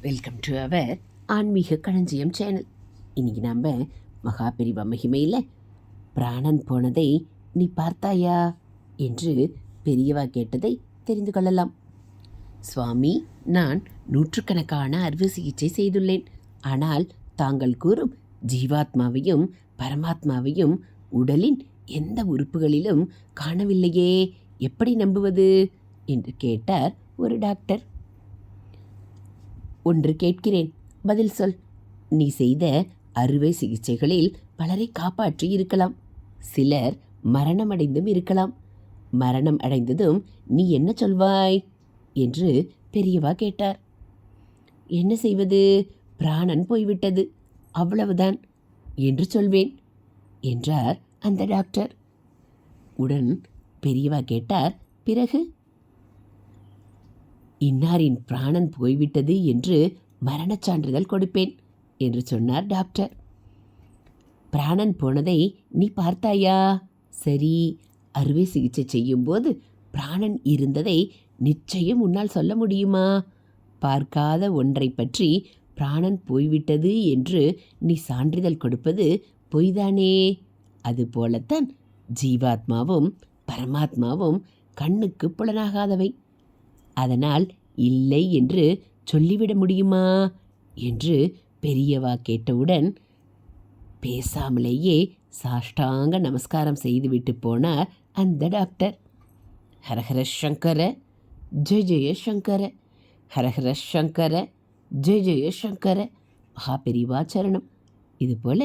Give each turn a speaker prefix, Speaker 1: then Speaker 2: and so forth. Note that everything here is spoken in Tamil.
Speaker 1: வெல்கம் டு அவர் ஆன்மீக களஞ்சியம் சேனல் இன்னைக்கு நம்ம மகாபெரிவா மகிமையில் பிராணன் போனதை நீ பார்த்தாயா என்று பெரியவா கேட்டதை தெரிந்து கொள்ளலாம். சுவாமி நான் நூற்றுக்கணக்கான அறுவை சிகிச்சை செய்துள்ளேன். ஆனால் தாங்கள் கூறும் ஜீவாத்மாவையும் பரமாத்மாவையும் உடலின் எந்த உறுப்புகளிலும் காணவில்லையே. எப்படி நம்புவது? என்று கேட்டார் ஒரு டாக்டர். ஒன்று கேட்கிறேன். பதில் சொல். நீ செய்த அறுவை சிகிச்சைகளில் பலரை காப்பாற்றி இருக்கலாம். சிலர் மரணமடைந்தும் இருக்கலாம். மரணம் அடைந்ததும் நீ என்ன சொல்வாய்? என்று பெரியவா கேட்டார். என்ன செய்வது? பிராணன் போய்விட்டது. அவ்வளவுதான் என்று சொல்வேன் என்றார் அந்த டாக்டர். உடன் பெரியவா கேட்டார். பிறகு இன்னாரின் பிராணன் போய்விட்டது என்று மரணச் சான்றிதழ் கொடுப்பேன் என்று சொன்னார் டாக்டர். பிராணன் போனதை நீ பார்த்தாயா? சரி அறுவை சிகிச்சை செய்யும்போது பிராணன் இருந்ததை நிச்சயம் உன்னால் சொல்ல முடியுமா? பார்க்காத ஒன்றை பற்றி பிராணன் போய்விட்டது என்று நீ சான்றிதழ் கொடுப்பது பொய்தானே? அதுபோலத்தான் ஜீவாத்மாவும் பரமாத்மாவும் கண்ணுக்கு புலனாகாதவை. அதனால் இல்லை என்று சொல்லிவிட முடியுமா? என்று பெரியவா கேட்டவுடன் பேசாமலேயே சாஷ்டாங்க நமஸ்காரம் செய்துவிட்டு போனார் அந்த டாக்டர். ஹரஹர சங்கர ஜெய ஜெய சங்கர ஹரஹர சங்கர ஜெய ஜெய சங்கர மகா பெரிவா சரணம். இது போல்